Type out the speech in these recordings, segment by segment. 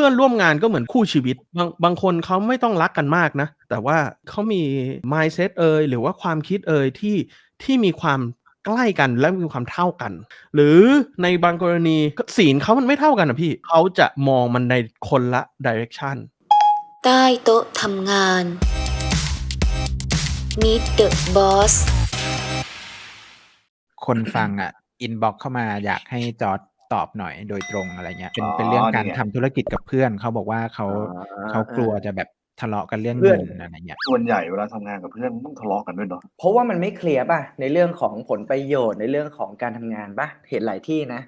พื่อนร่วมงานก็เหมือนคู่ชีวิต บางบางคนเขาไม่ต้องรักกันมากนะ แต่ว่าเขามี mindset เอยหรือว่าความคิดเอยที่ที่มีความใกล้กันและมีความเท่ากัน หรือในบางกรณีศีลเขามันไม่เท่ากันนะพี่เขาจะมองมันในคนละ direction ใต้โต๊ะทำงาน Meet the Boss คนฟังอะ อินบ็อกเข้ามาอยากให้จอร์ด ตอบหน่อยโดยตรงอะไรเงี้ยเป็นอ๋อเป็นเรื่องการนี่ไงทำธุรกิจกับเพื่อนเขาบอกว่าเขาอ่าเขากลัวจะแบบทะเลาะกันเรื่องเพื่เงิอนนอะไรเงี้ยส่วนใหญ่เวลาทำงานกับเพื่อนต้องทะเลาะกันด้วยเนาะเพราะว่ามันไม่เคลียร์ป่ะในเรื่องของผลประโยชน์ในเรื่องของการทำงานป่ะเห็นหลายที่นะ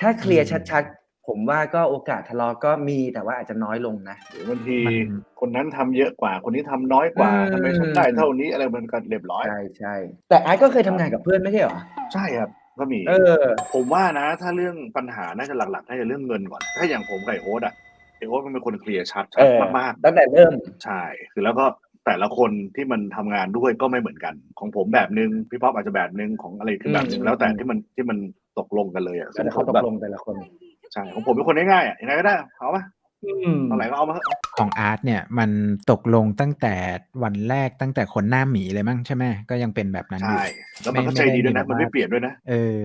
ถ้าเคลียร์อืมชัดๆ ผมว่าก็โอกาสทะเลาะก็มีแต่ว่าอาจจะน้อยลงนะหรือบางทีมันคนนั้นทำเยอะกว่าคนนี้ทำน้อยกว่าอืมทำไมฉันได้เท่านี้อะไรมันก็เรียบร้อยใช่ใช่แต่อาร์ตก็เคยทำงานกับเพื่อนไม่ใช่เหรอใช่ครับ ก็มีเออ ผมว่านะ ถ้าเรื่องปัญหาน่าจะหลักๆน่าจะเรื่องเงินก่อน ถ้าอย่างผมกับไอโอ๊ตอะไอโอ๊ตมันเป็นคนเคลียร์ชัดชัเอดอมากตั้งแต่เริ่มๆใช่คือแล้วก็แต่ละคนที่มันทำงานด้วยก็ไม่เหมือนกัน ของผมแบบนึงพี่ป๊อปอาจจะแบบนึงของอะไรคือแบบนึงอืมแล้วแต่ที่มันที่มันตกลงกันเลยอะแล้วแต่เขาตแบกบลงแต่ละคนใช่ของผมเป็นคนง่ายๆอะยังไงก็ได้เอาปะ อืมเท่าไหร่ก็เอามาเถอะของอาร์ตเนี่ย มันตกลงตั้งแต่วันแรกตั้งแต่คนหน้าหมีเลยมั้งใช่ไหมก็ยังเป็นแบบนั้นอยู่ใช่แล้วมันก็ใจดีด้วยนะ มันไม่เปลี่ยนด้วยนะ เออ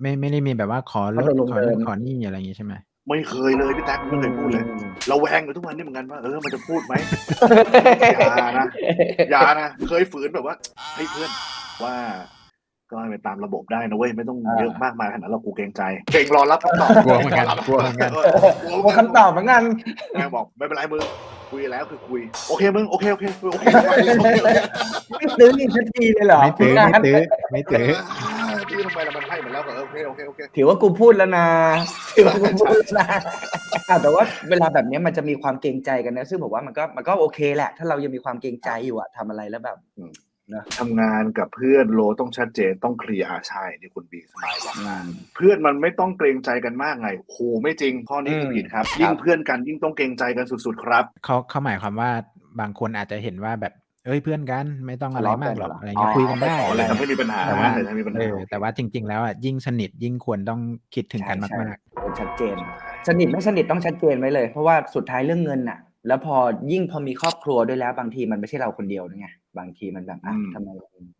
ไม่ไม่ได้มีแบบว่าขอลดเขาตกลงขอนู่นเดินขอนี่อะไรอย่างงี้ใช่ไหมไม่เคยเลยพี่แท็กไม่เคยพูดเลยเราแวงอยู่ทุกวันนี้เหมือนกันว่าเออมันจะพูดไหมอย่านะอย่านะเคยฝืนแบบว่าเฮ้ยเพื่อนว่า ก็ให้ไปตามระบบได้นะเว้ยไม่ต้องอ่าเยอะมากมายขนาดนั้นเรากูเกรงใจ เก่งรอรับคำตอบกลัวเหมือนกันกลัวเหมือนกันกลัวว่าคำตอบเหมือนกันแม่บอกไม่เป็นไรมึงคุยแล้วคือคุย โอเคมึงโอเคโอเคโอเคไม่ตื้อนี่ทันทีเลยเหรอไม่ตื้อไม่ตื้อไม่ตื้อพี่ทำไมเรามันให้มันแล้วก็เออโอเคโอเคโอเคถือว่ากูพูดแล้วนะถือว่ากูพูดแล้วนะอะแต่ว่าเวลาแบบเนี้ยมันจะมีความเกรงใจกันนะ ซึ่งผมว่ามันก็มันก็โอเคแหละ ถ้าเรายังมีความเกรงใจอยู่อะทำอะไรแล้วแบบ ทำงานกับเพื่อนโลต้องชัดเจนต้องเคลียร์อาใช่ที่คุณบีสมายบอกเพื่อนมันไม่ต้องเกรงใจกันมากไงโหไม่จริงข้อนี้คือมผิดครับครับ ยิ่งเพื่อนกันยิ่งต้องเกรงใจกันสุดๆครับเขาเขาหมายความว่าบางคนอาจจะเห็นว่าแบบเอ้ยเพื่อนกันไม่ต้องอะไรมากหรอกทะเลาะกันเหรออะไรเงี้ยอ๋อคุยกันได้อ๋ออะเลไรยทำให้มีปัญหาแต่ว่าเลยทำให้มีปัญเอหาอแต่ว่าจริง ๆ แล้วอะยิ่งสนิทยิ่งควรต้องคิดถึงกันใช่มากใช่ชัดเจน สนิทไม่สนิทต้องชัดเจนไว้เลย เพราะว่าสุดท้ายเรื่องเงินน่ะ แล้วพอยิ่งพอมีครอบครัวด้วยแล้วบางทีมันไม่ใช่เราคนเดียวนะไง บางทีมันแบบอะอืมทำไม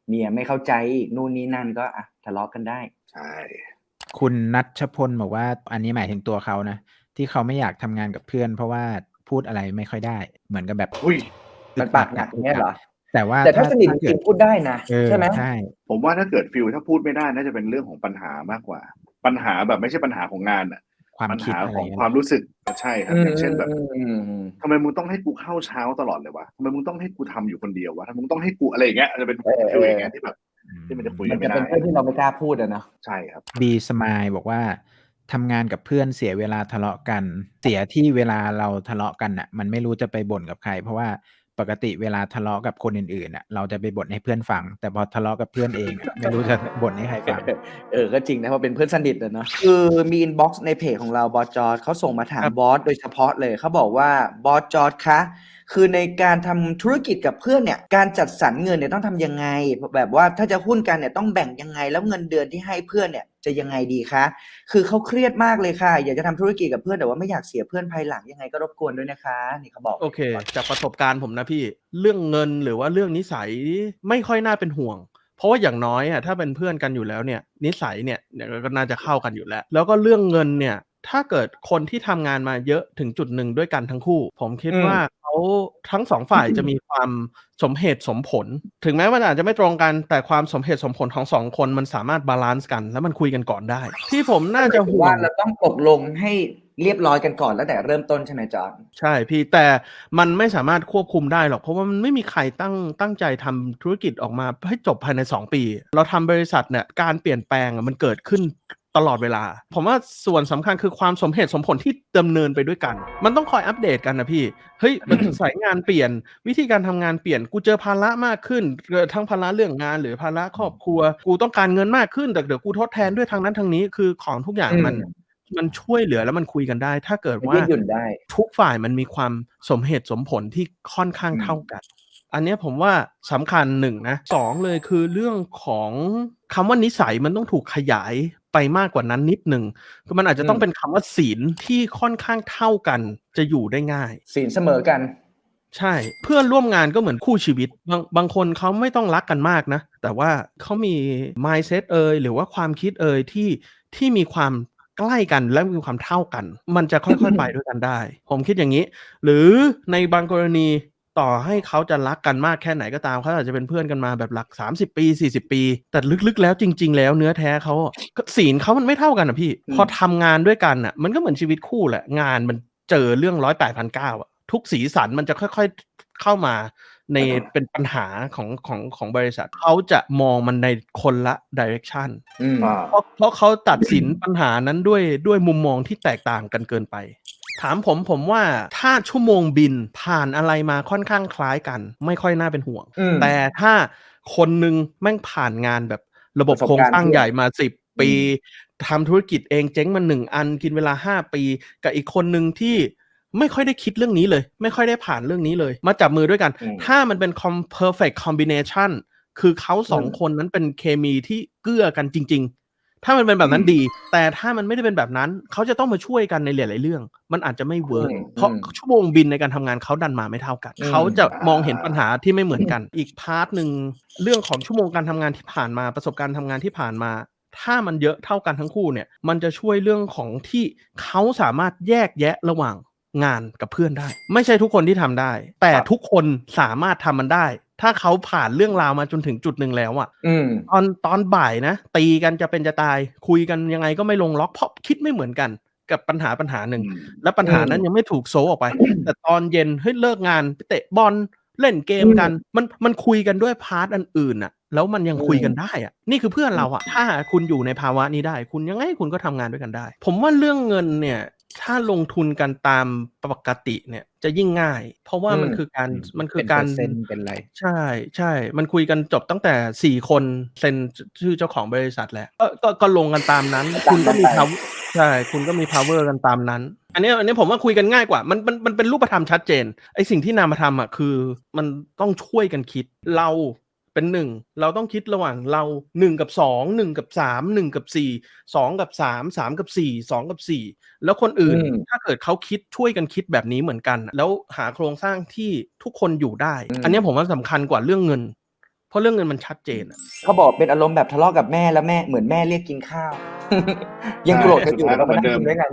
เมียไม่เข้าใจอีกนู่นนี่นั่นก็อะทะเลาะกันได้ ใช่ๆคุณนัชพลบอกว่า อันนี้หมายถึงตัวเขานะที่เขาไม่อยากทำงานกับเพื่อน เพราะว่าพูดอะไรไม่ค่อยได้ เหมือนกับแบบอุ้ยมันปากหนักอย่างเงี้ยเหรอแต่ว่าแต่ถ้าสนิทจเกิริดงๆพูดได้นะเออใช่ไหมใช่ผมว่าถ้าเกิดฟิลถ้าพูดไม่ได้น่าจะเป็นเรื่องของปัญหามากกว่า ปัญหาแบบไม่ใช่ปัญหาของงานอะ ความปัญคิดหาอะไรของเงี้ยความรู้สึกใช่ครับอย่างเช่นแบบอืมอืมอืมทำไมมึงต้องให้กูเข้าเช้าตลอดเลยวะทำไมมึงต้องให้กูทำอยู่คนเดียววะทำไมมึงต้องให้กูอะไรอย่างเงี้ยอาจจะเป็นเออฟิลอย่างเงี้ยที่แบบที่มันจะคุยมันจะเป็นเรื่องที่เราไม่กล้าพูดอะเนาะใช่ครับบีสมายบอกว่าทำงานกับเพื่อนเสียเวลาทะเลาะกัน เสียที่เวลาเราทะเลาะกันอะมันไม่รู้จะไปบ่นกับใคร เพราะว่า ปกติเวลาทะเลาะกับคนอื่นๆอะเราจะไปบ่นให้เพื่อนฟัง แต่พอทะเลาะกับเพื่อนเองอะไม่รู้จะบ่นให้ใครฟังเออก็จริงนะเพราะเป็นเพื่อนสนิทอะเนาะคือมีอินบ็อกซ์ในเพจของเราบอสจอร์ดเขาส่งมาถามครับบอสโดยเฉพาะเลยเขาบอกว่าบอสจอร์ดคะ คือในการทำธุรกิจกับเพื่อนเนี่ยการจัดสรรเงินเนี่ยต้องทำยังไง แบบว่าถ้าจะหุ้นกันเนี่ยต้องแบ่งยังไง แล้วเงินเดือนที่ให้เพื่อนเนี่ยจะยังไงดีคะ คือเขาเครียดมากเลยค่ะ อยากจะทำธุรกิจกับเพื่อนแต่ว่าไม่อยากเสียเพื่อนภายหลังยังไงก็รบกวนด้วยนะคะ นี่เขาบอก โอเค จากประสบการณ์ผมนะพี่ เรื่องเงินหรือว่าเรื่องนิสัยไม่ค่อยน่าเป็นห่วง เพราะว่าอย่างน้อยอะถ้าเป็นเพื่อนกันอยู่แล้วเนี่ย นิสัยเนี่ยเดี๋ยวก็น่าจะเข้ากันอยู่แล้ว แล้วก็เรื่องเงินเนี่ย ถ้าเกิดคนที่ทำงานมาเยอะถึงจุดหนึ่งด้วยกันทั้งคู่ ผมคิดอืมว่าเขา ทั้งสองฝ่ายจะมีความสมเหตุสมผล ถึงแม้มันอาจจะไม่ตรงกันแต่ความสมเหตุสมผลของสองคนมันสามารถบาลานซ์กัน แล้วมันคุยกันก่อนได้ ที่ผมน่าจะห่วว่างเราต้องตกลงให้เรียบร้อยกันก่อนแล้วแต่เริ่มต้นใช่ไหมจอร์ดใช่พี่แต่มันไม่สามารถควบคุมได้หรอก เพราะว่ามันไม่มีใครตั้งตั้งใจทำธุรกิจออกมาให้จบภายใน 2 ปี เราทำบริษัทเนี่ยการเปลี่ยนแปลงอะมันเกิดขึ้น ตลอดเวลา ผมว่าส่วนสำคัญคือความสมเหตุสมผลที่ดำเนินไปด้วยกัน มันต้องคอยอัปเดตกันนะพี่เฮ้ยมันสายงานเปลี่ยน วิธีการทำงานเปลี่ยนกูเจอภาระมากขึ้นเกิดทั้งภาระเรื่องงาน หรือภาระครอบครัว กูต้องการเงินมากขึ้นแต่เดี๋ยวกูทดแทนด้วยทางนั้นทางนี้คือของทุกอย่างมันอืมมันช่วยเหลือแล้วมันคุยกันได้ ถ้าเกิดมันว่ายืดหยุ่นได้ทุกฝ่ายมันมีความสมเหตุสมผลที่ค่อนข้างอืมเท่ากัน อันเนี้ยผมว่าสำคัญหนึ่งนะสองเลยคือเรื่องของคำว่านิสัยมันต้องถูกขยาย ไปมากกว่านั้นนิดหนึ่งคือมันอาจจะต้องอืมเป็นคำว่าศีลที่ค่อนข้างเท่ากันจะอยู่ได้ง่าย ศีลเสมอกัน ใช่ เพื่อนร่วมงานก็เหมือนคู่ชีวิต บางบางคนเขาไม่ต้องรักกันมากนะ แต่ว่าเขามี mindset เอยหรือว่าความคิดเอยที่ที่มีความใกล้กันและมีความเท่ากัน มันจะค่อยๆไปด้วยกันได้ ผมคิดอย่างนี้ หรือในบางกรณี ต่อให้เขาจะรักกันมากแค่ไหนก็ตามเขาอาจจะเป็นเพื่อนกันมาแบบหลัก 30 ปี 40 ปี แต่ลึกๆแล้วจริง ๆ แล้วเนื้อแท้เขาอะก็ศีลเขามันไม่เท่ากันอะพี่อืมพอทำงานด้วยกันอะมันก็เหมือนชีวิตคู่แหละ งานมันเจอเรื่องร้อยแปดพันเก้าอะทุกสีสันมันจะค่อย ๆเข้ามาในเป็นปัญหาของของของบริษัทเขาจะมองมันในคนละดิเรกชันอืมอ่าเพราะเพราะเขาตัดสินปัญหานั้นด้วยด้วยมุมมองที่แตกต่างกันเกินไป ถามผมผมว่าถ้าชั่วโมงบินผ่านอะไรมาค่อนข้างคล้ายกัน ไม่ค่อยน่าเป็นห่วงอืมแต่ถ้าคนหนึ่งแม่งผ่านงานแบบระบบประสบโครงการณ์สร้างเยอะใหญ่มาสิบปีทำธุรกิจเองเจ๊งมาหนึ่งอันกินเวลาห้าปี กับอีกคนหนึ่งที่ไม่ค่อยได้คิดเรื่องนี้เลย ไม่ค่อยได้ผ่านเรื่องนี้เลย มาจับมือด้วยกันอืมถ้ามันเป็น com- perfect combination คือเขาสองอืมคนนั้นเป็นเคมีที่เกื้อกันจริง ๆ ถ้ามันเป็นแบบนั้นอืมดี แต่ถ้ามันไม่ได้เป็นแบบนั้น เขาจะต้องมาช่วยกันในหลายๆเรื่อง มันอาจจะไม่เวิร์กอืมเพราะอืมชั่วโมงบินในการทำงานเขาดันมาไม่เท่ากันอืมเขาจะมองเห็นปัญหาที่ไม่เหมือนกัน อีกพาร์ทหนึ่งเรื่องของชั่วโมงการทำงานที่ผ่านมาประสบการณ์ทำงานที่ผ่านมา ถ้ามันเยอะเท่ากันทั้งคู่เนี่ย มันจะช่วยเรื่องของที่เขาสามารถแยกแยะระหว่าง งานกับเพื่อนได้ ไม่ใช่ทุกคนที่ทำได้ แต่ครับทุกคนสามารถทำมันได้ ถ้าเขาผ่านเรื่องราวมาจนถึงจุดหนึ่งแล้วอะอืมตอนตอนบ่ายนะ ตีกันจะเป็นจะตาย คุยกันยังไงก็ไม่ลงล็อกเพราะคิดไม่เหมือนกันกับปัญหาปัญหาหนึ่งอืมและปัญหานั้นอืมยังไม่ถูกโซออกไป แต่ตอนเย็นเฮ้ยเลิกงานไปเตะบอลเล่นเกมกัน มันมันคุยกันด้วยพาร์ทอันอื่นอะแล้วมันยังอืมคุยกันได้อะนี่คือเพื่อนเราอะถ้าคุณอยู่ในภาวะนี้ได้ คุณยังไงคุณก็ทำงานด้วยกันได้ ผมว่าเรื่องเงินเนี่ย ถ้าลงทุนกันตามปกติเนี่ยจะยิ่งง่าย เพราะว่ามันคือการมันคือเป็นการเปอร์เซ็นต์เป็นไร ใช่ใช่ มันคุยกันจบตั้งแต่สี่คนเซ็นชื่อเจ้าของบริษัทแหละก็ก็ก็ลงกันตามนั้น คุณก็มี power ใช่คุณก็มี power กันตามนั้น อันเนี้ยอันนี้ผมว่าคุยกันง่ายกว่า มันมันมันเป็นรูปธรรมชัดเจนไอสิ่งที่นามธรรมอะคือ มันต้องช่วยกันคิดเรา เป็นหนึ่งเราต้องคิดระหว่างเราหนึ่งกับสองหนึ่งกับสามหนึ่งกับสี่สองกับสามสามกับสี่สองกับสี่แล้วคนอื่นอืมถ้าเกิดเขาคิดช่วยกันคิดแบบนี้เหมือนกัน แล้วหาโครงสร้างที่ทุกคนอยู่ได้อืมอันเนี้ยผมว่าสำคัญกว่าเรื่องเงิน เพราะเรื่องเงินมันชัดเจนอะเขาบอกเป็นอารมณ์แบบทะเลาะกับแม่แล้วแม่เหมือนแม่เรียกกินข้าว ยังโกรธกันอยู่ใช่แล้วก็มานั่งเหมือนเดิมกินด้วยกัน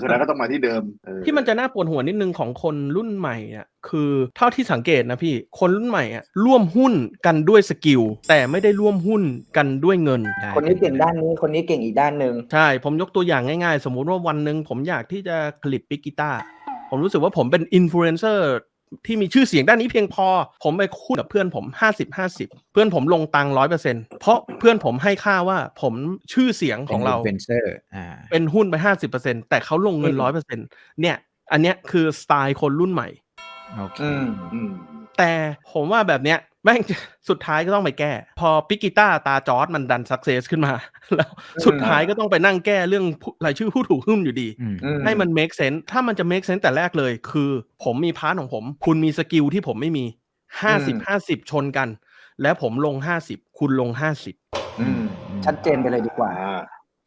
สุดท้ายก็ต้องมาที่เดิมเออที่มันจะน่าปวดหัวนิดนึงของคนรุ่นใหม่อะคือเท่าที่สังเกตนะพี่คนรุ่นใหม่อะร่วมหุ้นกันด้วยสกิลแต่ไม่ได้ร่วมหุ้นกันด้วยเงินได้คนนี้เก่งด้านนี้คนนี้เก่งอีกด้านหนึ่งใช่ผมยกตัวอย่างง่ายๆ สมมุติว่าวันหนึ่งผมอยากที่จะผลิตปิกกีตาร์ผมรู้สึกว่าผมเป็นอินฟลูเอนเซอร์ ที่มีชื่อเสียงด้านนี้เพียงพอ ผมไปคุยกับเพื่อนผม 50 50 เพื่อนผมลงตังร้อยเปอร์เซ็นเพราะเพื่อนผมให้ค่าว่าผมชื่อเสียงของเราเป็นเซอร์อ่าเป็นหุ้นไป 50%แต่เขาลงเงินอืมร้อยเปอร์เซ็นเนี่ย อันเนี้ยคือสไตล์คนรุ่นใหม่ โอเคอืมอืมแต่ผมว่าแบบเนี้ยแม่งสุดท้ายก็ต้องไปแก้ พอปิกกีตาตาจอร์ดมันดันสักเซสขึ้นมา แล้วสุดท้ายก็ต้องไปนั่งแก้เรื่องผู้รายชื่อผู้ถูกหุ้นอยู่ดีอืมอืมให้มัน make sense ถ้ามันจะ make sense แต่แรกเลย คือ ผมมีพาร์ทของผม คุณมีสกิลที่ผมไม่มี50 50ชนกัน แล้วผมลง50คุณลง50อืมชัดเจนไปเลยดีกว่าอ่า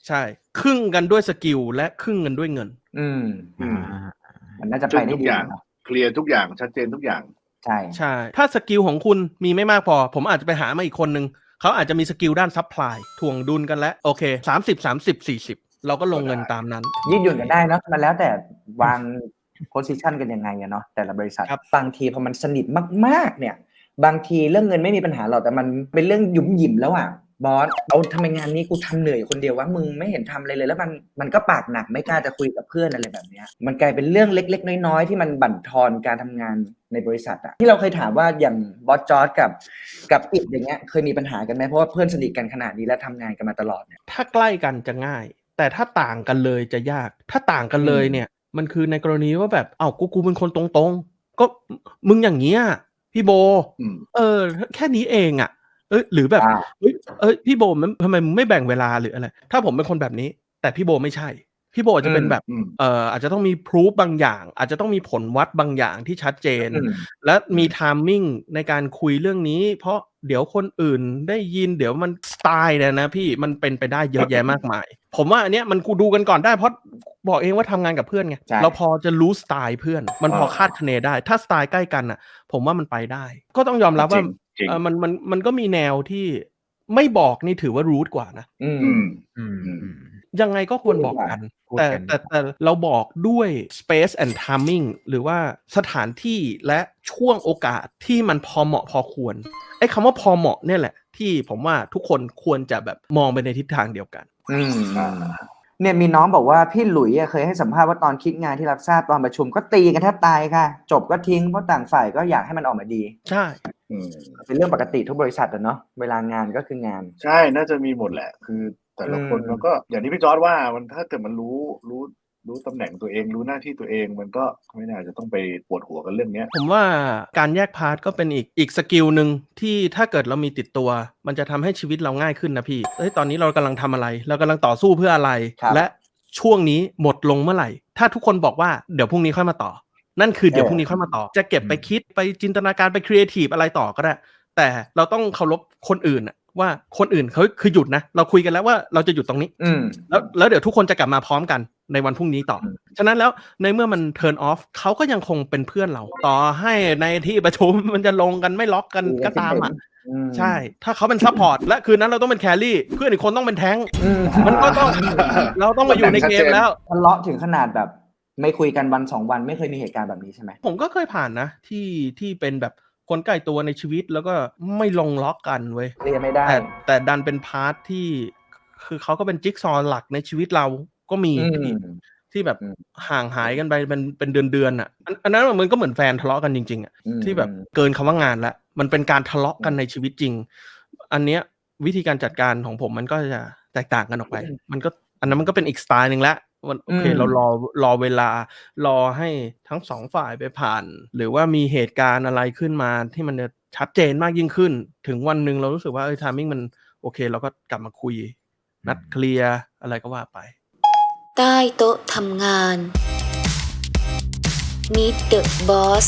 ใช่ ครึ่งกันด้วยสกิลและครึ่งกันด้วยเงิน อืมอืมอ่ามันน่าจะไปซึ่งได้ทุกดีอย่างเนอะ เคลียร์ทุกอย่างชัดเจนทุกอย่าง ใช่ ใช่ ถ้าสกิลของคุณมีไม่มากพอ ผมอาจจะไปหามาอีกคนนึง เขาอาจจะมีสกิลด้านซัพพลายถ่วงดุลกันแล้ว โอเค 30 30 40 เราก็ลงเงินตามนั้น ยืดหยุ่นกันได้เนอะมันแล้วแต่วางโพสิชันกันยังไงอะเนาะแต่ละบริษัทครับบางทีพอมันสนิทมากๆ เนี่ย บางทีเรื่องเงินไม่มีปัญหาหรอกแต่มันเป็นเรื่องหยุมหยิมแล้วอะ บอสเอาทำไมงานนี้กูทำเหนื่อยคนเดียวว่ามึงไม่เห็นทำอะไรเลย แล้วมันมันก็ปากหนักไม่กล้าจะคุยกับเพื่อนอะไรแบบเนี้ยมันกลายเป็นเรื่องเล็ก ๆ น้อยๆที่มันบั่นทอนการทำงานในบริษัทอะที่เราเคยถามว่าอย่างบอสจอร์ดกับ กับอิดอย่างเงี้ยเคยมีปัญหากันไหมเพราะว่าเพื่อนสนิทกันขนาดนี้และทำงานกันมาตลอดเนี่ยถ้าใกล้กันจะง่าย แต่ถ้าต่างกันเลยจะยาก ถ้าต่างกันเลยเนี่ย มันคือในกรณีว่าแบบเอ้ากูกูเป็นคนตรงๆ ก็มึงอย่างเงี้ยพี่โบอืมเออ แค่นี้เองอะ่ะ เอยหรือแบบอ่าเอ้ยเอ้ยพี่โบมันทำไมมึงไม่แบ่งเวลาหรืออะไร ถ้าผมเป็นคนแบบนี้ แต่พี่โบไม่ใช่ พี่โบอาจจะเป็นแบบอืมเอ่ออาจจะต้องมีพรูฟบางอย่าง อาจจะต้องมีผลวัดบางอย่างที่ชัดเจนอืมและมีไทามมิ่งในการคุยเรื่องนี้ เพราะเดี๋ยวคนอื่นได้ยินเดี๋ยวมันสไตล์เนี่ยนะพี่มันเป็นไปได้เยอะแยะมากมาย ผมว่าอันเนี้ยมันกูดูกันก่อนได้เพราะบอกเองว่าทำงานกับเพื่อนไงใช่เราพอจะรู้สไตล์เพื่อน มันพออ่าคาดคะเนได้ ถ้าสไตล์ใกล้กันอะ ผมว่ามันไปได้ ก็ต้องยอมรับว่า จริงจริงเอ่อมันมันมันก็มีแนวที่ไม่บอกนี่ถือว่ารูทกว่านะอืมอืมอืมอืมอืมยังไงก็ควรบอกกันพูดแต่กันแต่แต่เราบอกด้วย space and timing หรือว่าสถานที่และช่วงโอกาสที่มันพอเหมาะพอควรไอ้คำว่าพอเหมาะเนี่ยแหละ ที่ผมว่าทุกคนควรจะแบบมองไปในทิศทางเดียวกัน อืมอ่าเนี่ยมีน้องบอกว่าพี่หลุยอะเคยให้สัมภาษณ์ว่าตอนคิดงานที่รับทราบตอนประชุมก็ตีกันแทบตายค่ะ จบก็ทิ้งเพราะต่างฝ่ายก็อยากให้มันออกมาดี ใช่อืม เป็นเรื่องปกติทุกบริษัทอะเนาะเวลางานก็คืองาน ใช่น่าจะมีหมดแหละ คือแต่ละคนอืมมันก็อย่างที่พี่จอร์ดว่ามันถ้าเกิดมันรู้รู้รู้ตำแหน่งตัวเองรู้หน้าที่ตัวเองมันก็ไม่น่าจะต้องไปปวดหัวกันเรื่องเนี้ยผมว่าการแยกพาร์ทก็เป็นอีกอีกสกิลหนึ่งที่ถ้าเกิดเรามีติดตัว มันจะทำให้ชีวิตเราง่ายขึ้นนะพี่เฮ้ยตอนนี้เรากำลังทำอะไร เรากำลังต่อสู้เพื่ออะไรครับและช่วงนี้หมดลงเมื่อไหร่ ถ้าทุกคนบอกว่าเดี๋ยวพรุ่งนี้ค่อยมาต่อ นั่นคือเดี๋ยวพรุ่งนี้ค่อยมาต่อ จะเก็บไปคิดไปจินตนาการไปครีเอทีฟอะไรต่อก็ได้ แต่เราต้องเคารพคนอื่นอะว่าคนอื่นเขาคือหยุดนะ เราคุยกันแล้วว่าเราจะหยุดตรงนี้อืมแล้วแล้วเดี๋ยวทุกคนจะกลับมาพร้อมกันในวันพรุ่งนี้ต่ออมฉะนั้นแล้วในเมื่อมัน turn off เขาก็ยังคงเป็นเพื่อนเรา ต่อให้ในที่ประชุมมันจะลงกันไม่ล็อกกันก็ตามอะอืมใช่ ถ้าเขาเป็นซัพพอร์ตและคืนนั้นเราต้องเป็นแครี่ เพื่อนอีกคนต้องเป็นแท้งอืมมันก็ต้องเราต้องมาอยู่ในเกมแล้วทะเลาะถึงขนาดแบบ ไม่คุยกันวันสองวันไม่เคยมีเหตุการณ์แบบนี้ใช่ไหมผมก็เคยผ่านนะ ที่ที่เป็นแบบคนใกล้ตัวในชีวิตแล้วก็ไม่ลงล็อกกันเว้ยเรียนไม่ได้ แต่แต่ดันเป็นพาร์ทที่ คือเขาก็เป็นจิ๊กซอว์หลักในชีวิตเราก็มีอืที่มที่แบบอืมห่างหายกันไปเป็นเป็นเดือนเดือนๆอะอันอันนั้นมันก็เหมือนแฟนทะเลาะกันจริง ๆอะอืมที่แบบเกินคำว่างานแล้วมันเป็นการทะเลาะกันในชีวิตจริง อันเนี้ยวิธีการจัดการของผมมันก็จะแตกต่างกันออกไป มันก็อันนั้นมันก็เป็นอีกสไตล์หนึ่งละ มันโอเคอืมเรารอรอเวลารอให้ทั้งสองฝ่ายไปผ่าน หรือว่ามีเหตุการณ์อะไรขึ้นมาที่มันจะชัดเจนมากยิ่งขึ้น ถึงวันหนึ่งเรารู้สึกว่าเออทามิ่งมันโอเค เราก็กลับมาคุย นัดเคลียร์อะไรก็ว่าไป ใต้โต๊ะทำงาน Meet the Boss